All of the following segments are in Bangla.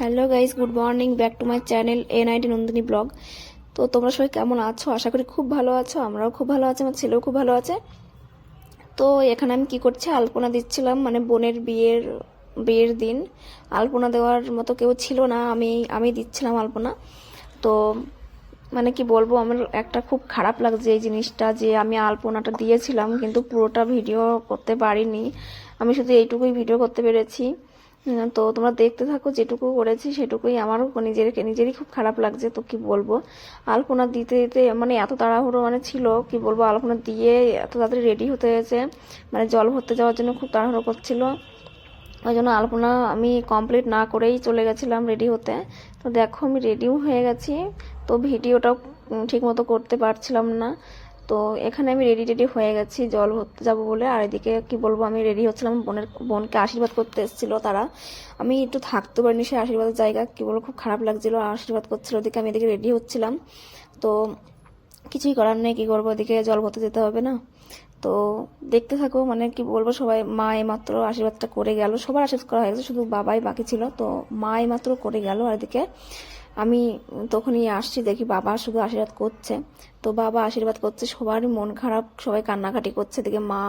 Hello guys good morning, back to my channel N ID Nandini blog. তো তোমরা সবাই কেমন আছো? আশা করি খুব ভালো আছো, আমরাও খুব ভালো আছি, আমার ছেলেও খুব ভালো আছে। তো এখানে আমি কি করছি, আলপনা দিচ্ছিলাম মানে বোনের বিয়ের বিয়ের দিন। আলপনা দেওয়ার মতো কেউ ছিল না, আমি আমি দিচ্ছিলাম আলপনা। তো মানে কি বলব, আমার একটা খুব খারাপ লাগছে এই জিনিসটা যে আমি আলপনাটা দিয়েছিলাম, কিন্তু পুরোটা ভিডিও করতে পারিনি। আমি শুধু এইটুকুই ভিডিও করতে পেরেছি। তো তোমরা দেখতে থাকো, যেটুকু করেছি সেটুকুই আমারও নিজেরকে নিজেরই খুব খারাপ লাগছে, তো কি বলব? আলপনা দিতে দিতে মানে এত তাড়াহুড়ো মানে ছিল, কি বলব? আলপনা দিয়ে এত তাড়াতাড়ি রেডি হতে হয়েছে মানে জল ভরতে যাওয়ার জন্য খুব তাড়াহুড়ো করছিল। ওই জন্য আলপনা আমি কমপ্লিট না করেই চলে গেছিলাম রেডি হতে। তো দেখো আমি রেডিও হয়ে গেছি, তো ভিডিওটাও ঠিক মতো করতে পারছিলাম না। তো এখানে আমি রেডি রেডি হয়ে গেছি, জল ভরতে যাব বলে। আর এদিকে কি বলব, আমি রেডি হচ্ছিলাম, বোনের, বোনকে আশীর্বাদ করতে এসেছিল তারা। আমি একটু থাকতে পারিনি সেই আশীর্বাদের জায়গা, কী বলব, খুব খারাপ লাগছিল, আশীর্বাদ করছিল। ওদিকে আমি এদিকে রেডি হচ্ছিলাম। তো কিছুই করার নেই, কী করব ওদিকে জল ভরতে যেতে হবে না। তো দেখতে থাকো মানে কি বলব, সবাই মা মাত্র আশীর্বাদটা করে গেল। সবার আশীর্বাদ করা হয়ে গেছে, শুধু বাবাই বাকি ছিল। তো মা মাত্র করে গেল, আর এদিকে আমি তখনই আসছি, দেখি বাবা শুধু আশীর্বাদ করছে। তো বাবা আশীর্বাদ করছে, সবারই মন খারাপ, সবাই কান্নাকাটি করছে, এদিকে মা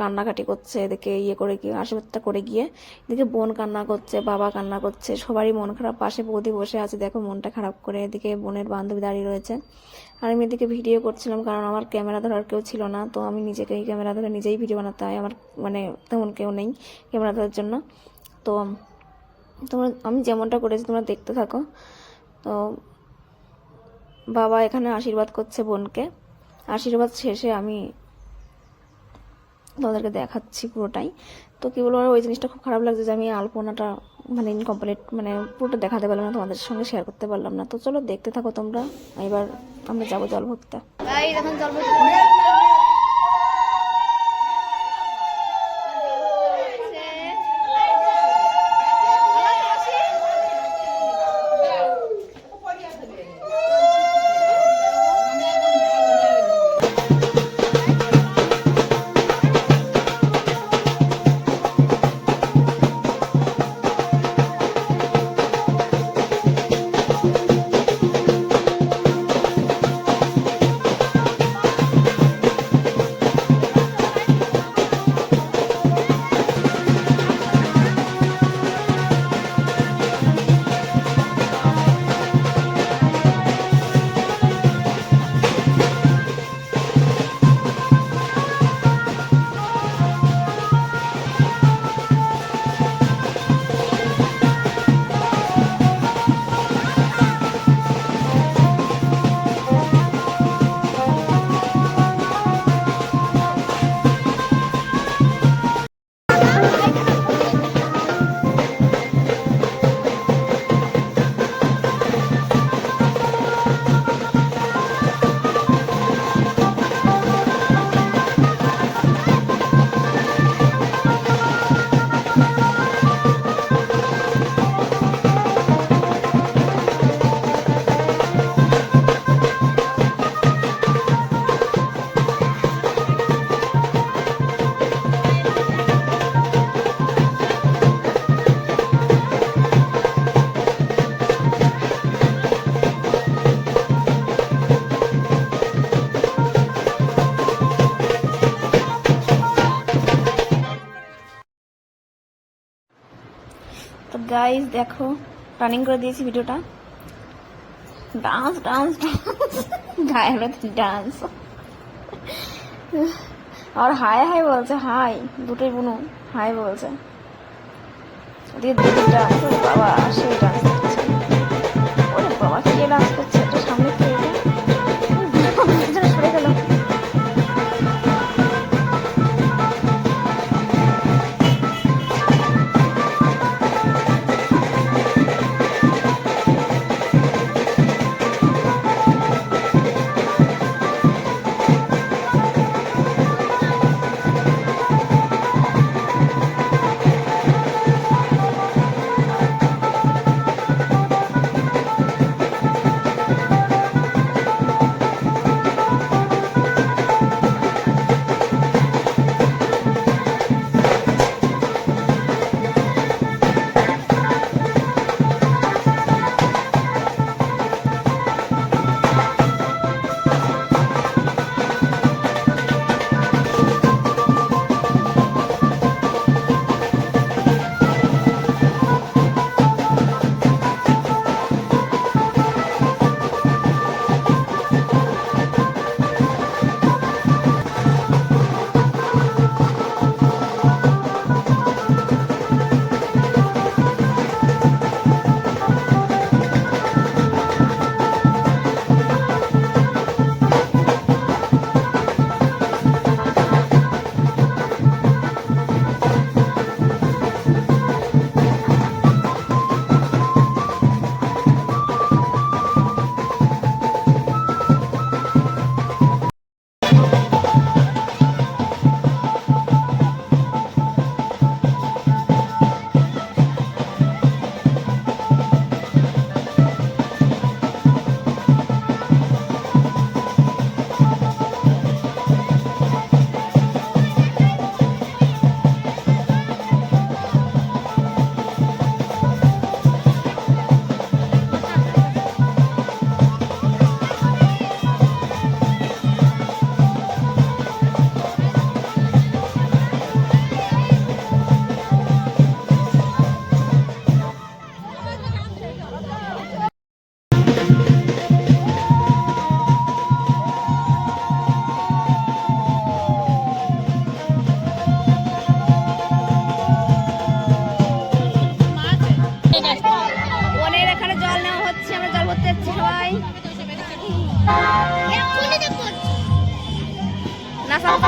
কান্নাকাটি করছে, এদিকে ইয়ে করে গিয়ে, আশীর্বাদটা করে গিয়ে, এদিকে বোন কান্না করছে, বাবা কান্না করছে, সবারই মন খারাপ, পাশে বৌদি বসে আছে, দেখো মনটা খারাপ করে, এদিকে বোনের বান্ধবী দাঁড়িয়ে রয়েছে। আর আমি এদিকে ভিডিও করছিলাম, কারণ আমার ক্যামেরা ধরার কেউ ছিল না, তো আমি নিজেকেই ক্যামেরা ধরে নিজেই ভিডিও বানাতে হয় আমার মানে তেমন কেউ নেই ক্যামেরা ধরার জন্য। তো, তোমরা, আমি যেমনটা করেছি, তোমরা দেখতে থাকো। তো বাবা এখানে আশীর্বাদ করছে বোনকে। আশীর্বাদ শেষে আমি তোমাদেরকে দেখাচ্ছি পুরোটাই। তো কি বলব ওই জিনিসটা খুব খারাপ লাগছে যে আমি আলপনাটা মানে ইনকমপ্লিট মানে পুরোটা দেখাতে পারলাম না, তোমাদের সঙ্গে শেয়ার করতে পারলাম না। তো চলো দেখতে থাকো তোমরা, এবার আমরা যাব জল ভরতে গাইজ দেখো রানিং করে দিয়েছি ভিডিওটা। ডান্স ডান্স গায়ে ডান্স আর হাই হাই বলছে হাই দুটোই বুনু হাই বলছে। দিয়ে ডান্স বাবা সে ডান্স করছে। ওরে বাবা, কে ডান্স করছে? একটা সামনে কে?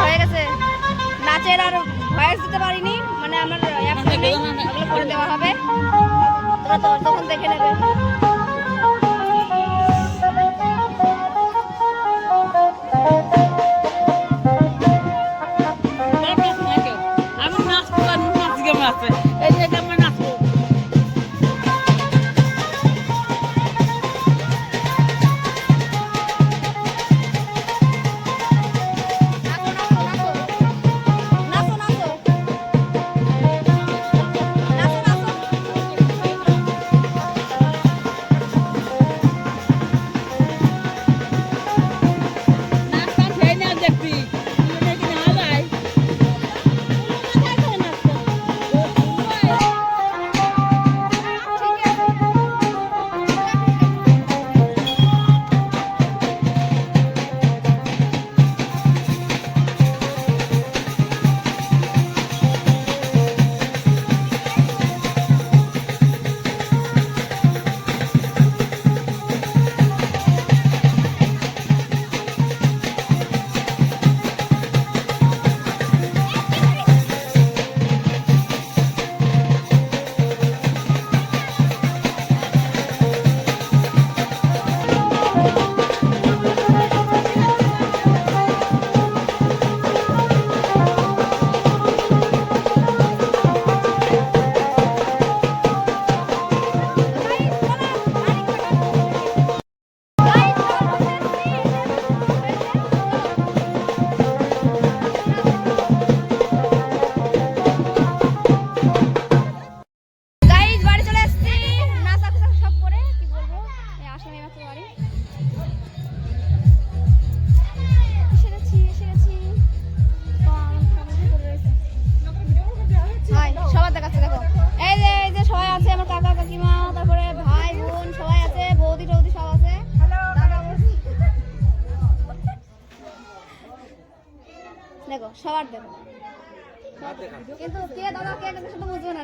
হয়ে গেছে। নাচের আর ভয়েস দিতে পারিনি মানে আমার অ্যাপ করে দেওয়া হবে। তখন দেখে নেবে। দেখো সবার দেখো। কিন্তু কে দাদা কে শুধু বুঝবে না।